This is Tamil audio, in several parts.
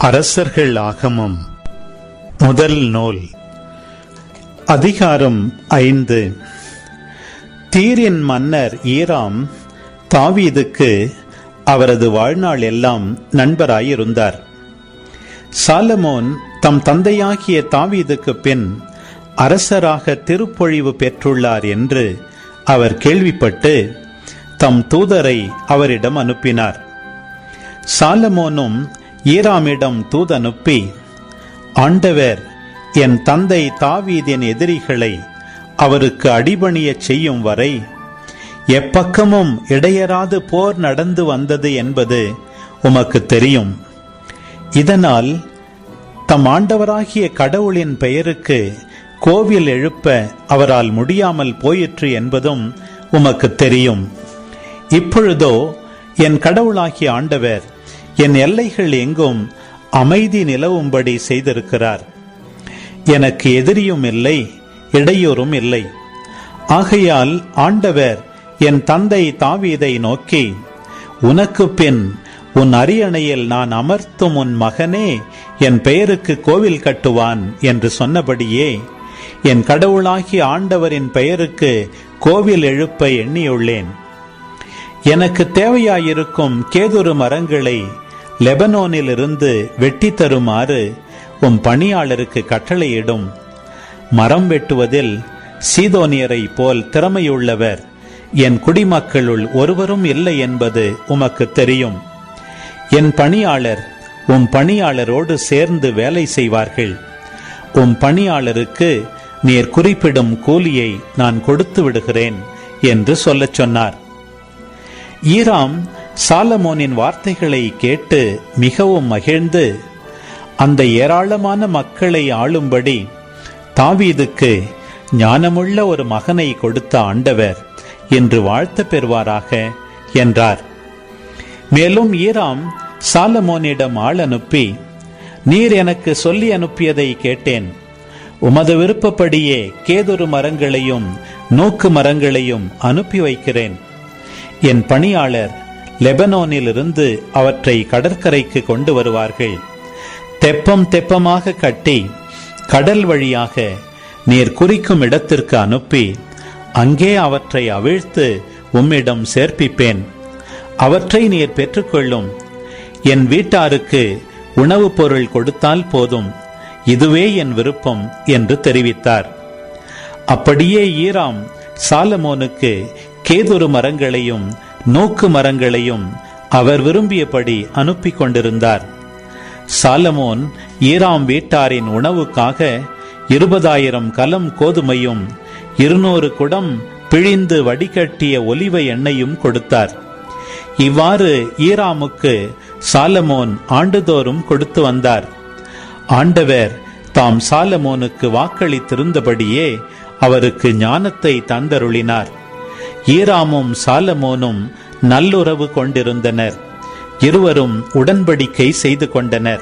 அரசர்கள் ஆகமம். முதல் நூல். அதிகாரம் ஐந்து. தீரின் மன்னர் ஈராம் தாவீதுக்கு அவரது வாழ்நாள் எல்லாம் நண்பராயிருந்தார். சாலமோன் தம் தந்தையாகிய தாவீதுக்கு பின் அரசராக திருப்பொழிவு பெற்றுள்ளார் என்று அவர் கேள்விப்பட்டு தம் தூதரை அவரிடம் அனுப்பினார். சாலமோனும் ஈராமிடம் தூதனுப்பி ஆண்டவர் என் தந்தை தாவீதின் எதிரிகளை அவருக்கு அடிபணியச் செய்யும் வரை எப்பக்கமும் இடையராது போர் நடந்து வந்தது என்பது உமக்கு தெரியும். இதனால் தம் ஆண்டவராகிய கடவுளின் பெயருக்கு கோவில் எழுப்ப அவரால் முடியாமல் போயிற்று என்பதும் உமக்கு தெரியும். இப்பொழுதோ என் கடவுளாகிய ஆண்டவர் என் எல்லைகள் எங்கும் அமைதி நிலவும்படி செய்திருக்கிறார். எனக்கு எதிரியும் இல்லை இடையூறும் இல்லை. ஆகையால் ஆண்டவர் என் தந்தை தாவீதை நோக்கி உனக்கு பின் உன் அரியணையில் நான் அமர்த்தும் உன் மகனே என் பெயருக்கு கோவில் கட்டுவான் என்று சொன்னபடியே என் கடவுளாகி ஆண்டவரின் பெயருக்கு கோவில் எழுப்ப எண்ணியுள்ளேன். எனக்கு தேவையாயிருக்கும் கேதுரு மரங்களை லெபனோனிலிருந்து வெட்டி தருமாறு உம் பணியாளருக்கு கட்டளையிடும். மரம் வெட்டுவதில் சீதோனியரை போல் திறமையுள்ளவர். என் குடிமக்களுள் ஒருவரும் இல்லை என்பது உமக்கு தெரியும். என் பணியாளர் உம் பணியாளரோடு சேர்ந்து வேலை செய்வார்கள். உம் பணியாளருக்கு நீர் குறிப்பிடும் கூலியை நான் கொடுத்து விடுகிறேன் என்று சொல்லச் சொன்னார். ஈராம் சாலமோனின் வார்த்தைகளை கேட்டு மிகவும் மகிழ்ந்து அந்த ஏராளமான மக்களை ஆளும்படி தாவீதுக்கு ஞானமுள்ள ஒரு மகனை கொடுத்த ஆண்டவர் என்று வாழ்த்த பெறுவாராக என்றார். மேலும் ஈராம் சாலமோனிடம் ஆள் அனுப்பி நீர் எனக்கு சொல்லி அனுப்பியதை கேட்டேன். உமது விருப்பப்படியே கேதொரு மரங்களையும் நோக்கு மரங்களையும் அனுப்பி வைக்கிறேன். என் பணியாளர் லெபனோனிலிருந்து அவற்றை கடற்கரைக்கு கொண்டு வருவார்கள். தெப்பம் தெப்பமாக கட்டி கடல் வழியாக நீர் குறிக்கும் இடத்திற்கு அனுப்பி அங்கே அவற்றை அவிழ்த்து உம்மிடம் சேர்ப்பிப்பேன். அவற்றை நீர் பெற்றுக்கொள்ளும். என் வீட்டாருக்கு உணவுப் பொருள் கொடுத்தால் போதும். இதுவே என் விருப்பம் என்று தெரிவித்தார். அப்படியே ஈராம் சாலமோனுக்கு கேதுரு மரங்களையும் நோக்கு மரங்களையும் அவர் விரும்பியபடி அனுப்பி கொண்டிருந்தார் சாலமோன் ஈராம் வீட்டாரின் உணவுக்காக இருபதாயிரம் கலம் கோதுமையும் இருநூறு குடம் பிழிந்து வடிகட்டிய ஒலிவ எண்ணெயும் கொடுத்தார். இவ்வாறு ஈராமுக்கு சாலமோன் ஆண்டுதோறும் கொடுத்து வந்தார். ஆண்டவர் தாம் சாலமோனுக்கு வாக்களித்திருந்தபடியே அவருக்கு ஞானத்தை தந்தருளினார். ஈராமும் சாலமோனும் நல்லுறவு கொண்டிருந்தனர். இருவரும் உடன்படிக்கை செய்து கொண்டனர்.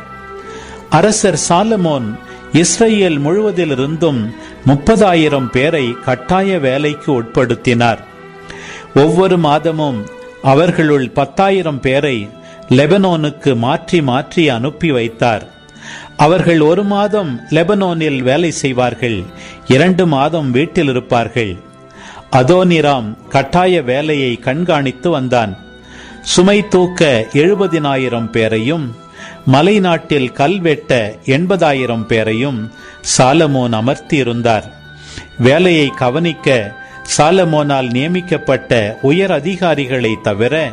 அரசர் சாலமோன் இஸ்ரேல் முழுவதிலிருந்தும் முப்பதாயிரம் பேரை கட்டாய வேலைக்கு உட்படுத்தினார். ஒவ்வொரு மாதமும் அவர்களுள் பத்தாயிரம் பேரை லெபனோனுக்கு மாற்றி மாற்றி அனுப்பி வைத்தார். அவர்கள் ஒரு மாதம் லெபனோனில் வேலை செய்வார்கள் இரண்டு மாதம் வீட்டில் இருப்பார்கள். அதோனிராம் கட்டாய வேலையை கண்காணித்து வந்தான். சுமை தூக்க எழுபதினாயிரம் பேரையும் மலை நாட்டில் கல்வெட்ட எண்பதாயிரம் பேரையும் சாலமோன் அமர்த்தியிருந்தார். வேலையை கவனிக்க சாலமோனால் நியமிக்கப்பட்ட உயர் அதிகாரிகளை தவிர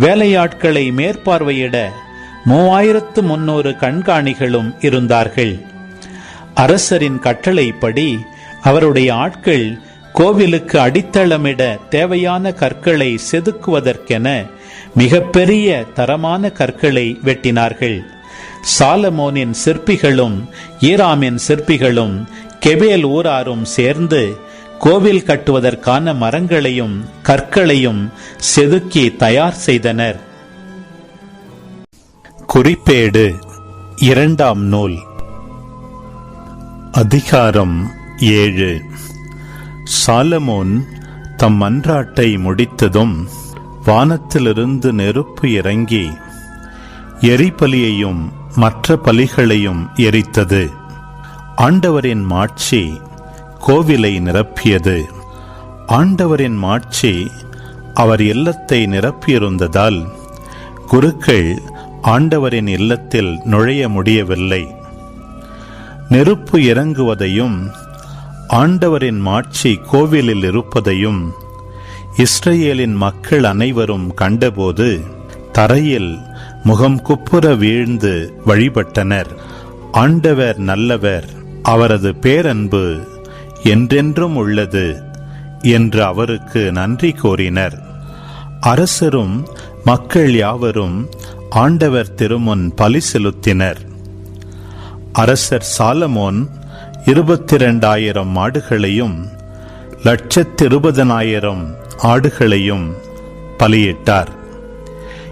வேலையாட்களை மேற்பார்வையிட மூவாயிரத்து முன்னூறு கண்காணிகளும் இருந்தார்கள். அரசரின் கட்டளைப்படி அவருடைய ஆட்கள் கோவிலுக்கு அடித்தளமிட தேவையான கற்களை செதுக்குவதற்கென மிகப்பெரிய தரமான கற்களை வெட்டினார்கள். சாலமோனின் சிற்பிகளும் ஈராமின் சிற்பிகளும் கெபேல் ஊராரும் சேர்ந்து கோவில் கட்டுவதற்கான மரங்களையும் கற்களையும் செதுக்கி தயார் செய்தனர். குறிப்பேடு இரண்டாம் நூல். அதிகாரம் ஏழு. சாலமோன் தம் மன்றாட்டை முடித்ததும் வானத்திலிருந்து நெருப்பு இறங்கி எரிபலியையும் மற்ற பலிகளையும் எரித்தது. ஆண்டவரின் மாட்சி கோவிலை நிரப்பியது. ஆண்டவரின் மாட்சி அவர் இல்லத்தை நிரப்பியிருந்ததால் குருக்கள் ஆண்டவரின் இல்லத்தில் நுழைய முடியவில்லை. நெருப்பு இறங்குவதையும் ஆண்டவரின் மாட்சி கோவிலில் இருப்பதையும் இஸ்ரேலின் மக்கள் அனைவரும் கண்டபோது தரையில் முகம் குப்புற வீழ்ந்து வழிபட்டனர். ஆண்டவர் நல்லவர் அவரது பேரன்பு என்றென்றும் உள்ளது என்று அவருக்கு நன்றி கோரினர் அரசரும் மக்கள் யாவரும் ஆண்டவர் திருமுன் பலி செலுத்தினர். அரசர் சாலமோன் இருபத்தி ரெண்டாயிரம் மாடுகளையும் லட்சத்திருபதனாயிரம் ஆடுகளையும் பலியிட்டார்.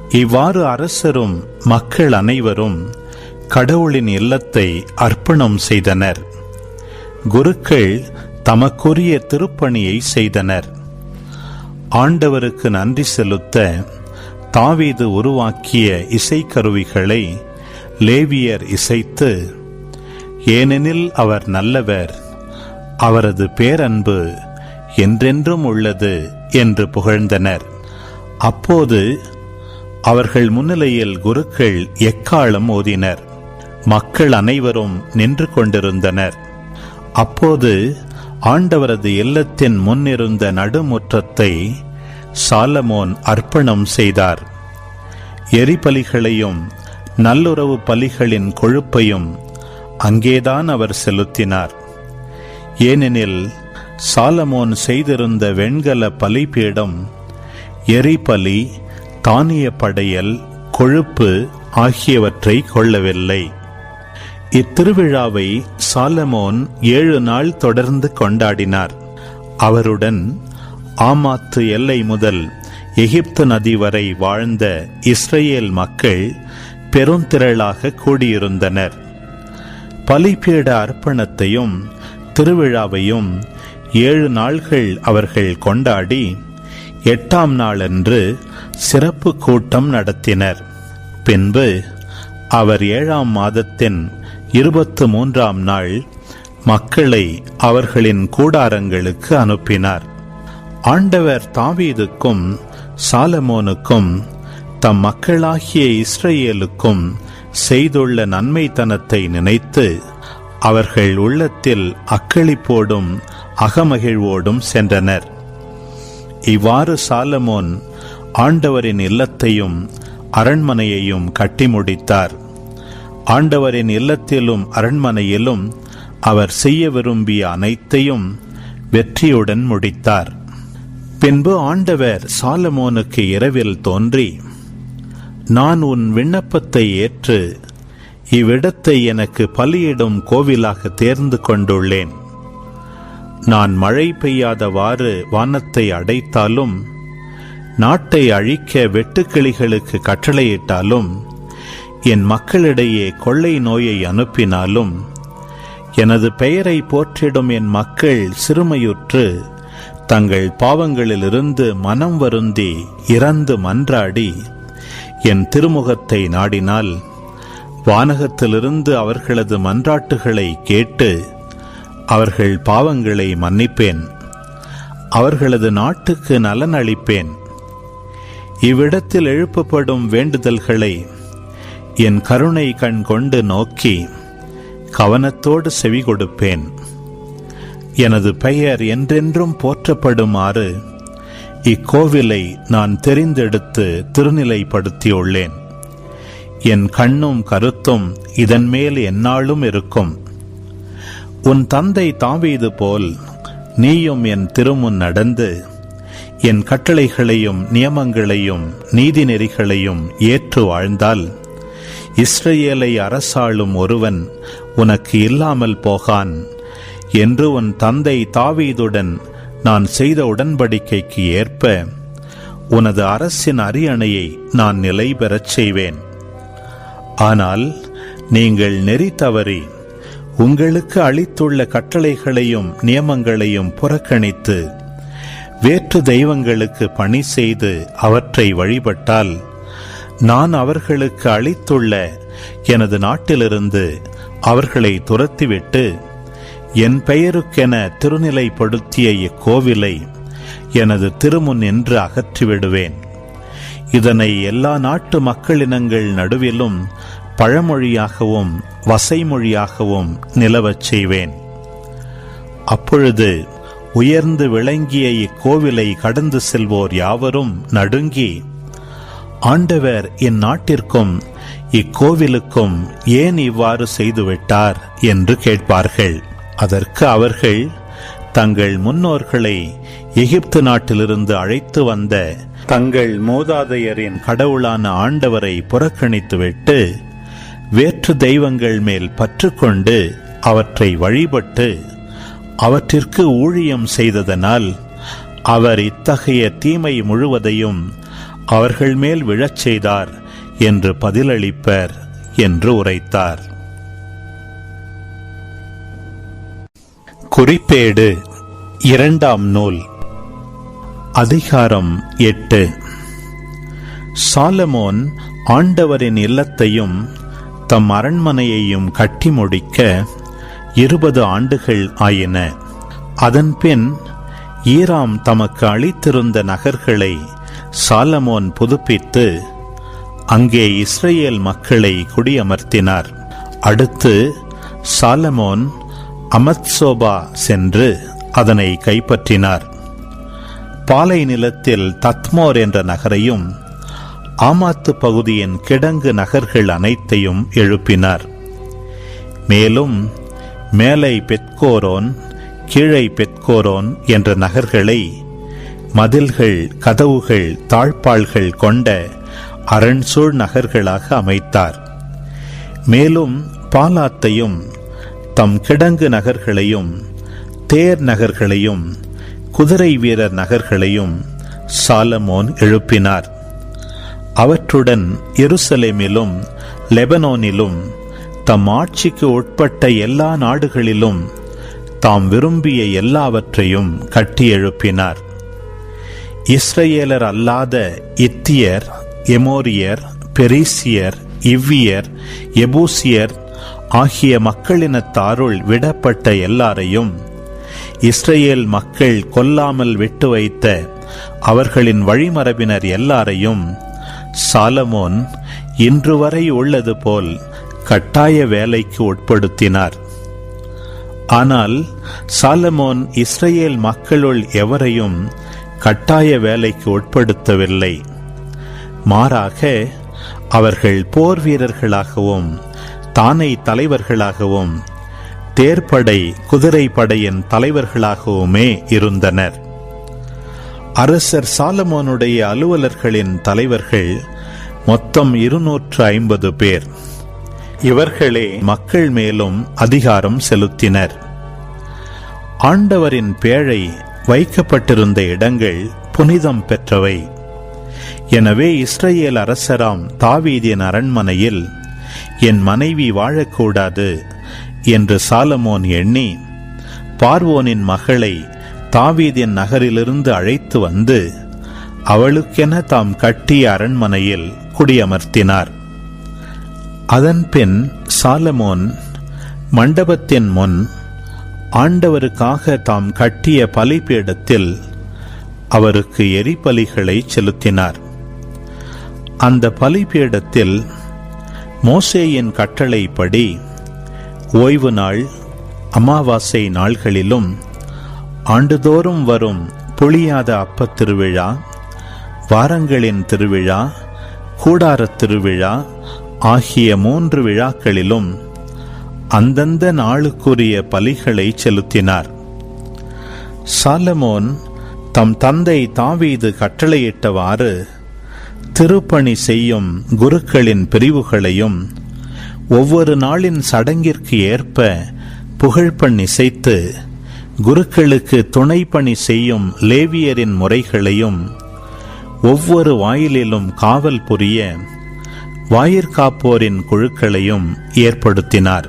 இவ்வாறு அரசரும் மக்கள் அனைவரும் கடவுளின் இல்லத்தை அர்ப்பணம் செய்தனர். குருக்கள் தமக்குரிய திருப்பணியை செய்தனர். ஆண்டவருக்கு நன்றி செலுத்த தாவீது உருவாக்கிய இசைக்கருவிகளை லேவியர் இசைத்து ஏனெனில் அவர் நல்லவர். அவரது பேரன்பு என்றென்றும் உள்ளது என்று புகழ்ந்தனர். அப்போது அவர்கள் முன்னிலையில் குருக்கள் எக்காலம் ஓதினர் மக்கள் அனைவரும் நின்று கொண்டிருந்தனர். அப்போது ஆண்டவரது இல்லத்தின் முன்னிருந்த நடுமுற்றத்தை சாலமோன் அர்ப்பணம் செய்தார். எரிபலிகளையும் நல்லுறவு பலிகளின் கொழுப்பையும் அங்கேதான் அவர் செலுத்தினார். ஏனெனில் சாலமோன் செய்திருந்த வெண்கல பலிபீடம் எரிபலி தானிய படையல் கொழுப்பு ஆகியவற்றை கொள்ளவில்லை. இத்திருவிழாவை சாலமோன் ஏழு நாள் தொடர்ந்து கொண்டாடினார். அவருடன் ஆமாத்து எல்லை முதல் எகிப்து நதி வரை வாழ்ந்த இஸ்ரேல் மக்கள் பெருந்திரளாக கூடியிருந்தனர். பலிபீட அர்ப்பணத்தையும் திருவிழாவையும் ஏழு நாள்கள் அவர்கள் கொண்டாடி எட்டாம் நாளன்று சிறப்பு கூட்டம் நடத்தினர். பின்பு அவர் ஏழாம் மாதத்தின் இருபத்து மூன்றாம் நாள் மக்களை அவர்களின் கூடாரங்களுக்கு அனுப்பினார். ஆண்டவர் தாவீதுக்கும் சாலமோனுக்கும் தம் மக்களாகிய இஸ்ரேலுக்கும் செய்துள்ள நன்மைத்தனத்தை நினைத்து அவர்கள் உள்ளத்தில் அக்களிப்போடும் அகமகிழ்வோடும் சென்றனர். இவ்வாறு சாலமோன் ஆண்டவரின் இல்லத்தையும் அரண்மனையையும் கட்டி முடித்தார். ஆண்டவரின் இல்லத்திலும் அரண்மனையிலும் அவர் செய்ய விரும்பிய அனைத்தையும் வெற்றியுடன் முடித்தார். பின்பு ஆண்டவர் சாலமோனுக்கு இரவில் தோன்றி நான் உன் விண்ணப்பத்தை ஏற்று இவ்விடத்தை எனக்கு பலியிடும் கோவிலாக தேர்ந்து கொண்டுள்ளேன். நான் மழை பெய்யாதவாறு வானத்தை அடைத்தாலும் நாட்டை அழிக்க வெட்டுக்கிளிகளுக்கு கட்டளையிட்டாலும் என் மக்களிடையே கொள்ளை நோயை அனுப்பினாலும் எனது பெயரை போற்றிடும் என் மக்கள் சிறுமையுற்று தங்கள் பாவங்களிலிருந்து மனம் வருந்தி இறந்து மன்றாடி என் திருமுகத்தை நாடினால் வானகத்திலிருந்து அவர்களது மன்றாட்டுகளை கேட்டு அவர்கள் பாவங்களை மன்னிப்பேன். அவர்களது நாட்டுக்கு நலன் அளிப்பேன். இவ்விடத்தில் எழுப்பப்படும் வேண்டுதல்களை என் கருணை கண் கொண்டு நோக்கி கவனத்தோடு செவி கொடுப்பேன் எனது பெயர் என்றென்றும் போற்றப்படுமாறு இக்கோவிலை நான் தெரிந்தெடுத்து திருநிலைப்படுத்தியுள்ளேன். என் கண்ணும் கருத்தும் இதன் மேல் எந்நாளும் இருக்கும். உன் தந்தை தாவீது போல் நீயும் என் திருமுன் நடந்து என் கட்டளைகளையும் நியமங்களையும் நீதி நெறிகளையும் ஏற்று வாழ்ந்தால் இஸ்ரேலை அரசாளும் ஒருவன் உனக்கு இல்லாமல் போகான் என்று உன் தந்தை தாவீதுடன் நான் செய்த உடன்படிக்கைக்கு ஏற்ப உனது அரசின் அரியணையை நான் நிலை பெறச் செய்வேன். ஆனால் நீங்கள் நெறி தவறி உங்களுக்கு அளித்துள்ள கட்டளைகளையும் நியமங்களையும் புறக்கணித்து வேற்று தெய்வங்களுக்கு பணி செய்து அவற்றை வழிபட்டால் நான் அவர்களுக்கு அளித்துள்ள எனது நாட்டிலிருந்து அவர்களை துரத்திவிட்டு என் பெயருக்கென திருநிலைப்படுத்திய இக்கோவிலை எனது திருமுன் என்று அகற்றிவிடுவேன். இதனை எல்லா நாட்டு மக்களினங்கள் நடுவிலும் பழமொழியாகவும் வசைமொழியாகவும் நிலவச் செய்வேன். அப்பொழுது உயர்ந்து விளங்கிய இக்கோவிலை கடந்து செல்வோர் யாவரும் நடுங்கி ஆண்டவர் இந்நாட்டிற்கும் இக்கோவிலுக்கும் ஏன் இவ்வாறு செய்துவிட்டார்? என்று கேட்பார்கள். அதற்கு அவர்கள் தங்கள் முன்னோர்களை எகிப்து நாட்டிலிருந்து அழைத்து வந்த தங்கள் மூதாதையரின் கடவுளான ஆண்டவரை புறக்கணித்துவிட்டு வேற்று தெய்வங்கள் மேல் பற்றுக்கொண்டு அவற்றை வழிபட்டு அவற்றிற்கு ஊழியம் செய்ததனால் அவர் இத்தகைய தீமை முழுவதையும் அவர்கள் மேல் விழச் செய்தார் என்று பதிலளிப்பர் என்று உரைத்தார். குறிப்பேடு. இரண்டாம் நூல். அதிகாரம் எட்டு. சாலமோன் ஆண்டவரின் இல்லத்தையும் தம் அரண்மனையையும் கட்டி முடிக்க இருபது ஆண்டுகள் ஆயின. அதன்பின் ஈராம் தமக்கு அளித்திருந்த நகர்களை சாலமோன் புதுப்பித்து அங்கே இஸ்ரேல் மக்களை குடியமர்த்தினார். அடுத்து சாலமோன் அமத்சோபா சென்று அதனை கைப்பற்றினார். பாலை நிலத்தில் தத்மோர் என்ற நகரையும் ஆமாத்து பகுதியின் கிடங்கு நகர்கள் அனைத்தையும் எழுப்பினார். மேலும் மேலை பெத்கோரோன் கீழை பெத்கோரோன் என்ற நகர்களை மதில்கள் கதவுகள் தாழ்பாள்கள் கொண்ட அரண்சூழ் நகர்களாக அமைத்தார். மேலும் பாலாத்தையும் தம் கிடங்கு நகர்களையும் தேர் நகர்களையும் குதிரை வீரர் நகர்களையும் சாலமோன் எழுப்பினார். அவற்றுடன் எருசலேமிலும் லெபனோனிலும் தம் ஆட்சிக்கு உட்பட்ட எல்லா நாடுகளிலும் தாம் விரும்பிய எல்லாவற்றையும் கட்டி எழுப்பினார். இஸ்ரேலர் அல்லாத இத்தியர் எமோரியர் பெரிசியர் இவ்வியர் எபூசியர் ஆகிய மக்களினத்தாருள் விடப்பட்ட எல்லாரையும் இஸ்ரேல் மக்கள் கொல்லாமல் விட்டு வைத்த அவர்களின் வழிமரபினர் எல்லாரையும் சாலமோன் இன்று வரை உள்ளது போல் கட்டாய வேலைக்கு உட்படுத்தினார். ஆனால் சாலமோன் இஸ்ரேல் மக்களுள் எவரையும் கட்டாய வேலைக்கு உட்படுத்தவில்லை. மாறாக அவர்கள் போர் வீரர்களாகவும் தானை தலைவர்களாகவும் தேர்ப்படை குதிரைப்படையின் தலைவர்களாகவுமே இருந்தனர். அரசர் சாலமோனுடைய அலுவலர்களின் தலைவர்கள் மொத்தம் இருநூற்று ஐம்பது பேர். இவர்களே மக்கள் மேலும் அதிகாரம் செலுத்தினர். ஆண்டவரின் பேழை வைக்கப்பட்டிருந்த இடங்கள் புனிதம் பெற்றவை. எனவே இஸ்ரேல் அரசராம் தாவீதின் அரண்மனையில் என் மனைவி வாழக்கூடாது என்று சாலமோன் எண்ணி பார்வோனின் மகளை தாவீதின் நகரிலிருந்து அழைத்து வந்து அவளுக்கென தாம் கட்டிய அரண்மனையில் குடியமர்த்தினார். அதன்பின் சாலமோன் மண்டபத்தின் முன் ஆண்டவருக்காக தாம் கட்டிய பலிபீடத்தில் அவருக்கு எரிபலிகளை செலுத்தினார். அந்த பலிபீடத்தில் மோசேயின் கட்டளைப்படி ஓய்வு நாள் அமாவாசை நாள்களிலும் ஆண்டுதோறும் வரும் புளியாத அப்பத் திருவிழா வாரங்களின் திருவிழா கூடாரத் திருவிழா ஆகிய மூன்று விழாக்களிலும் அந்தந்த நாளுக்குரிய பலிகளை செலுத்தினார். சாலமோன் தம் தந்தை தாவீது கட்டளையிட்டவாறு திருப்பணி செய்யும் குருக்களின் பிரிவுகளையும் ஒவ்வொரு நாளின் சடங்கிற்கு ஏற்ப புகழ்பண் இசைத்து குருக்களுக்கு துணை பணி செய்யும் லேவியரின் முறைகளையும் ஒவ்வொரு வாயிலிலும் காவல் புரிய வாயிற்காப்போரின் குழுக்களையும் ஏற்படுத்தினார்.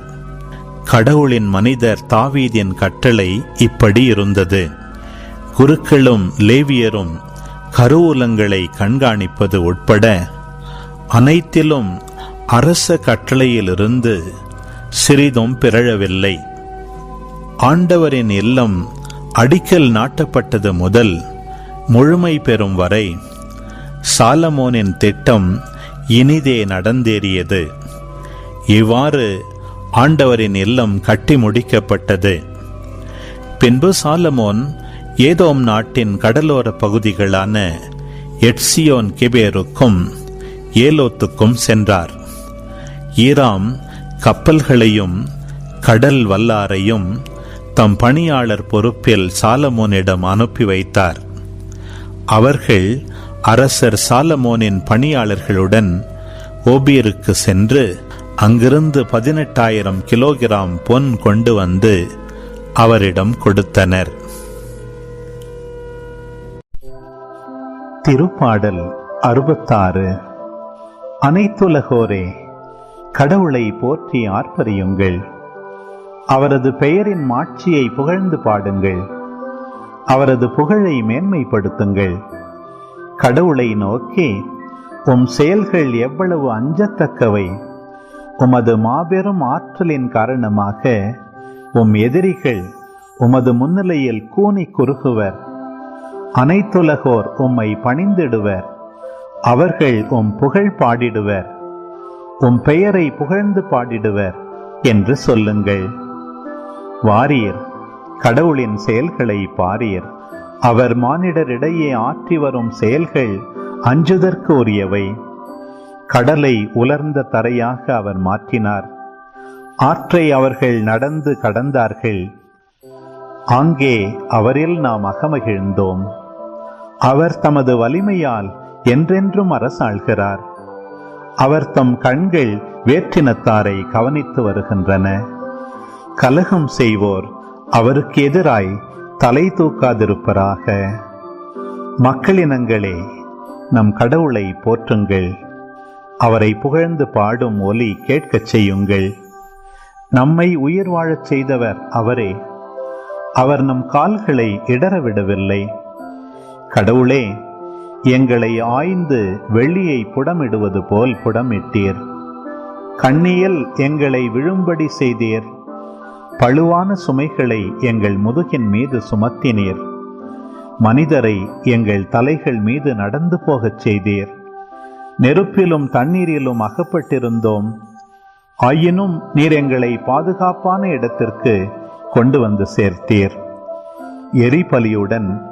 கடவுளின் மனிதர் தாவீதின் கட்டளை இப்படி இருந்தது. குருக்களும் லேவியரும் கருவூலங்களை கண்காணிப்பது உட்பட அனைத்திலும் அரச கட்டளையிலிருந்து சிறிதும் பிறழவில்லை. ஆண்டவரின் இல்லம் அடிக்கல் நாட்டப்பட்டது முதல் முழுமை பெறும் வரை சாலமோனின் திட்டம் இனிதே நடந்தேறியது. இவ்வாறு ஆண்டவரின் இல்லம் கட்டி முடிக்கப்பட்டது. பின்பு சாலமோன் ஏதோம் நாட்டின் கடலோர பகுதிகளான எட்சியோன் கிபேருக்கும் ஏலோத்துக்கும் சென்றார். ஈராம் கப்பல்களையும் கடல் வல்லாரையும் தம் பணியாளர் பொறுப்பில் சாலமோனிடம் அனுப்பி வைத்தார். அவர்கள் அரசர் சாலமோனின் பணியாளர்களுடன் ஓபியருக்கு சென்று அங்கிருந்து பதினெட்டாயிரம் கிலோகிராம் பொன் கொண்டு வந்து அவரிடம் கொடுத்தனர். திருப்பாடல் அறுபத்தாறு. அனைத்துலகோரே கடவுளை போற்றி ஆர்ப்பரியுங்கள். அவரது பெயரின் மாட்சியை புகழ்ந்து பாடுங்கள். அவரது புகழை மேன்மைப்படுத்துங்கள். கடவுளை நோக்கி உம் செயல்கள் எவ்வளவு அஞ்சத்தக்கவை. உமது மாபெரும் ஆற்றலின் காரணமாக உம் எதிரிகள் உமது முன்னிலையில் கூனி குறுகுவர். அனைத்துலகோர் உம்மை பணிந்திடுவர். அவர்கள் உம் புகழ் பாடிடுவர். உம் பெயரை புகழ்ந்து பாடிடுவர் என்று சொல்லுங்கள். வாரியர் கடவுளின் செயல்களை பாரியர் அவர் மானிடரிடையே ஆற்றி வரும் செயல்கள் அஞ்சுதற்கு உரியவை. கடலை உலர்ந்த தரையாக அவர் மாற்றினார். ஆற்றை அவர்கள் நடந்து கடந்தார்கள். ஆங்கே அவரில் நாம் அகமகிழ்ந்தோம். அவர் தமது வலிமையால் என்றென்றும் அரசாள்கிறார். அவர் தம் கண்கள் வேற்றினத்தாரை கவனித்து வருகின்றன. கலகம் செய்வோர் அவருக்கு எதிராய் தலை தூக்காதிருப்பராக. மக்களினங்களே நம் கடவுளை போற்றுங்கள். அவரை புகழ்ந்து பாடும் ஒலி கேட்கச் செய்யுங்கள். நம்மை உயிர் வாழச் செய்தவர் அவரே. அவர் நம் கால்களை இடரவிடவில்லை கடவுளே எங்களை ஆய்ந்து வெள்ளியை புடமிடுவது போல் புடமிட்டீர். கண்ணியில் எங்களை விழும்படி செய்தீர். பழுவான சுமைகளை எங்கள் முதுகின் மீது சுமத்தினீர். மனிதரை எங்கள் தலைகள் மீது நடந்து போகச் செய்தீர். நெருப்பிலும் தண்ணீரிலும் அகப்பட்டிருந்தோம். ஆயினும் நீர் எங்களை பாதுகாப்பான இடத்திற்கு கொண்டு வந்து சேர்த்தீர். எரிபலியுடன்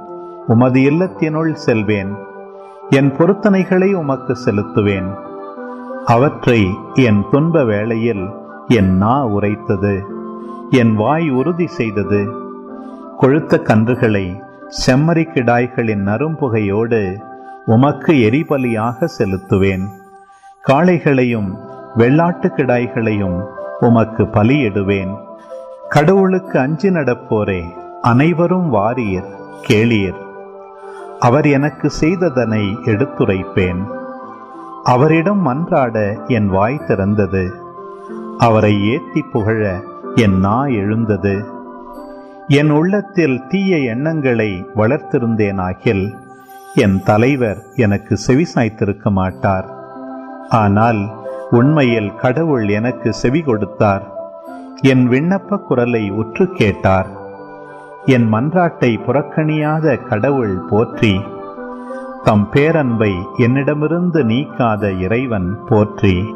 உமது இல்லத்தினுள் செல்வேன். என் பொருத்தனைகளை உமக்கு செலுத்துவேன். அவற்றை என் துன்ப வேளையில் என் நா உரைத்தது. என் வாய் உறுதி செய்தது. கொழுத்த கன்றுகளை செம்மறி கிடாய்களின் நரும்புகையோடு உமக்கு எரிபலியாக செலுத்துவேன். காளைகளையும் வெள்ளாட்டு கிடாய்களையும் உமக்கு பலியிடுவேன். கடவுளுக்கு அஞ்சி நடப்போரே அனைவரும் வாரியர் கேளியர் அவர் எனக்கு செய்ததனை எடுத்துரைப்பேன். அவரிடம் மன்றாட என் வாய் திறந்தது. அவரை ஏத்தி புகழ என் நா எழுந்தது. என் உள்ளத்தில் தீய எண்ணங்களை வளர்த்திருந்தேனாகில் என் தலைவர் எனக்கு செவிசாய்த்திருக்க மாட்டார். ஆனால் உண்மையில் கடவுள் எனக்கு செவி கொடுத்தார். என் விண்ணப்ப குரலை உற்று கேட்டார். என் மன்றாட்டை புறக்கணியாத கடவுள் போற்றி தம் பேரன்பை என்னிடமிருந்து நீக்காத இறைவன் போற்றி.